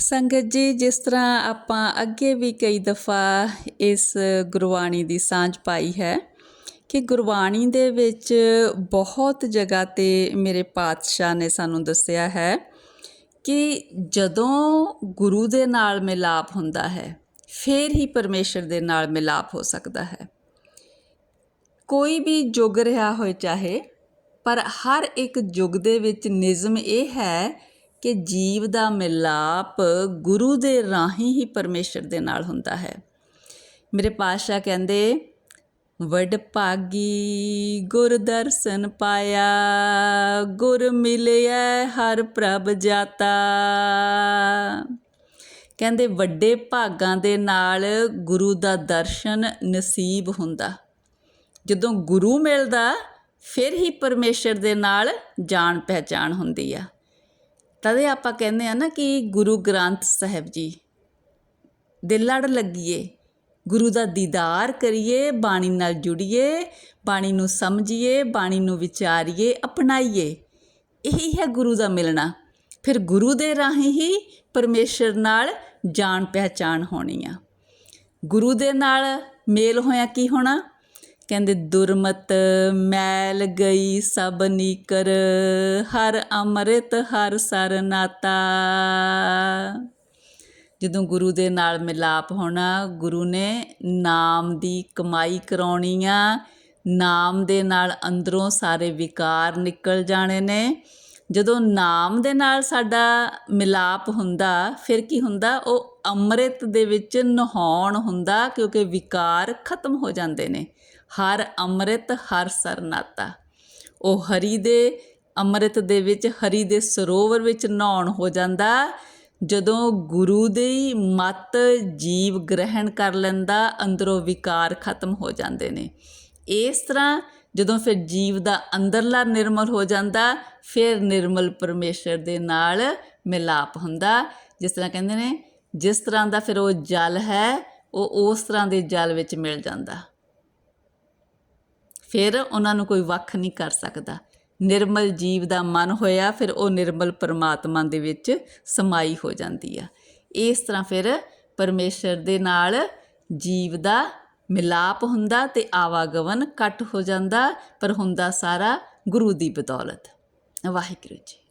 ਸੰਗਤ ਜੀ, ਜਿਸ ਤਰ੍ਹਾਂ ਆਪਾਂ ਅੱਗੇ ਵੀ ਕਈ ਦਫਾ ਇਸ ਗੁਰਬਾਣੀ ਦੀ ਸਾਂਝ ਪਾਈ ਹੈ ਕਿ ਗੁਰਬਾਣੀ ਦੇ ਵਿੱਚ ਬਹੁਤ ਜਗ੍ਹਾ ਤੇ ਮੇਰੇ ਪਾਤਸ਼ਾਹ ਨੇ ਸਾਨੂੰ ਦੱਸਿਆ ਹੈ ਕਿ ਜਦੋਂ ਗੁਰੂ ਦੇ ਨਾਲ ਮਿਲਾਪ ਹੁੰਦਾ ਹੈ, ਫਿਰ ਹੀ ਪਰਮੇਸ਼ਰ ਦੇ ਨਾਲ ਮਿਲਾਪ ਹੋ ਸਕਦਾ ਹੈ। ਕੋਈ ਵੀ ਯੁੱਗ ਰਿਹਾ ਹੋਏ ਚਾਹੇ, ਪਰ ਹਰ ਇੱਕ ਯੁੱਗ ਦੇ ਵਿੱਚ ਨਿਯਮ ਇਹ ਹੈ ਕਿ ਜੀਵ ਦਾ ਮਿਲਾਪ ਗੁਰੂ ਦੇ ਰਾਹੀਂ ਹੀ ਪਰਮੇਸ਼ਰ ਦੇ ਨਾਲ ਹੁੰਦਾ ਹੈ। ਮੇਰੇ ਪਾਤਸ਼ਾਹ ਕਹਿੰਦੇ, ਵਡ ਭਾਗੀ ਗੁਰ ਦਰਸ਼ਨ ਪਾਇਆ, ਗੁਰ ਮਿਲਿਆ ਹਰ ਪ੍ਰਭ ਜਾਤਾ। ਕਹਿੰਦੇ, ਵੱਡੇ ਭਾਗਾਂ ਦੇ ਨਾਲ ਗੁਰੂ ਦਾ ਦਰਸ਼ਨ ਨਸੀਬ ਹੁੰਦਾ। ਜਦੋਂ ਗੁਰੂ ਮਿਲਦਾ, ਫਿਰ ਹੀ ਪਰਮੇਸ਼ਰ ਦੇ ਨਾਲ ਜਾਣ ਪਹਿਚਾਣ ਹੁੰਦੀ ਆ। ਤਦੇ ਆਪਾਂ ਕਹਿੰਦੇ ਆ ਨਾ ਕਿ ਗੁਰੂ ਗ੍ਰੰਥ ਸਾਹਿਬ ਜੀ ਦੇ ਲੜ ਲੱਗੀਏ, ਗੁਰੂ ਦਾ ਦੀਦਾਰ ਕਰੀਏ, ਬਾਣੀ ਨਾਲ ਜੁੜੀਏ, ਬਾਣੀ ਨੂੰ ਸਮਝੀਏ, ਬਾਣੀ ਨੂੰ ਵਿਚਾਰੀਏ, ਅਪਣਾਈਏ। ਇਹੀ ਹੈ ਗੁਰੂ ਦਾ ਮਿਲਣਾ। ਫਿਰ ਗੁਰੂ ਦੇ ਰਾਹੀਂ ਹੀ ਪਰਮੇਸ਼ਰ ਨਾਲ ਜਾਣ ਪਹਿਚਾਣ ਹੋਣੀ ਆ। ਗੁਰੂ ਦੇ ਨਾਲ ਮੇਲ ਹੋਇਆ ਕੀ ਹੋਣਾ? ਕਹਿੰਦੇ, ਦੁਰਮਤ ਮੈਲ ਗਈ ਸਭ ਨੀਕਰ, ਹਰ ਅੰਮ੍ਰਿਤ, ਹਰ ਸਰ ਜਦੋਂ ਗੁਰੂ ਦੇ ਨਾਲ ਮਿਲਾਪ ਹੋਣਾ, ਗੁਰੂ ਨੇ ਨਾਮ ਦੀ ਕਮਾਈ ਕਰਾਉਣੀ ਆ, ਨਾਮ ਦੇ ਨਾਲ ਅੰਦਰੋਂ ਸਾਰੇ ਵਿਕਾਰ ਨਿਕਲ ਜਾਣੇ ਨੇ। ਜਦੋਂ ਨਾਮ ਦੇ ਨਾਲ ਸਾਡਾ ਮਿਲਾਪ ਹੁੰਦਾ, ਫਿਰ ਕੀ ਹੁੰਦਾ? ਉਹ ਅੰਮ੍ਰਿਤ ਦੇ ਵਿੱਚ ਨਹਾਉਣ ਹੁੰਦਾ, ਕਿਉਂਕਿ ਵਿਕਾਰ ਖਤਮ ਹੋ ਜਾਂਦੇ ਨੇ। ਹਰ ਅੰਮ੍ਰਿਤ, ਹਰ ਸਰਨਾਤਾ। ਉਹ ਹਰੀ ਦੇ ਅੰਮ੍ਰਿਤ ਦੇ ਵਿੱਚ, ਹਰੀ ਦੇ ਸਰੋਵਰ ਵਿੱਚ ਨਹਾਉਣ ਹੋ ਜਾਂਦਾ। ਜਦੋਂ ਗੁਰੂ ਦੀ ਮਤ ਜੀਵ ਗ੍ਰਹਿਣ ਕਰ ਲੈਂਦਾ, ਅੰਦਰੋਂ ਵਿਕਾਰ ਖਤਮ ਹੋ ਜਾਂਦੇ ਨੇ। ਇਸ ਤਰ੍ਹਾਂ ਜਦੋਂ ਫਿਰ ਜੀਵ ਦਾ ਅੰਦਰਲਾ ਨਿਰਮਲ ਹੋ ਜਾਂਦਾ, ਫਿਰ ਨਿਰਮਲ ਪਰਮੇਸ਼ਰ ਦੇ ਨਾਲ ਮਿਲਾਪ ਹੁੰਦਾ। ਜਿਸ ਤਰ੍ਹਾਂ ਕਹਿੰਦੇ ਨੇ, ਜਿਸ ਤਰ੍ਹਾਂ ਦਾ ਫਿਰ ਉਹ ਜਲ ਹੈ, ਉਹ ਉਸ ਤਰ੍ਹਾਂ ਦੇ ਜਲ ਵਿੱਚ ਮਿਲ ਜਾਂਦਾ। ਫਿਰ ਉਹਨਾਂ ਨੂੰ ਕੋਈ ਵੱਖ ਨਹੀਂ ਕਰ ਸਕਦਾ। ਨਿਰਮਲ ਜੀਵ ਦਾ ਮਨ ਹੋਇਆ, ਫਿਰ ਉਹ ਨਿਰਮਲ ਪਰਮਾਤਮਾ ਦੇ ਵਿੱਚ ਸਮਾਈ ਹੋ ਜਾਂਦੀ ਆ। ਇਸ ਤਰ੍ਹਾਂ ਫਿਰ ਪਰਮੇਸ਼ਰ ਦੇ ਨਾਲ ਜੀਵ ਦਾ ਮਿਲਾਪ ਹੁੰਦਾ ਤੇ ਆਵਾਗਮਨ ਘੱਟ ਹੋ ਜਾਂਦਾ, ਪਰ ਹੁੰਦਾ ਸਾਰਾ ਗੁਰੂ ਦੀ ਬਦੌਲਤ। ਵਾਹਿਗੁਰੂ ਜੀ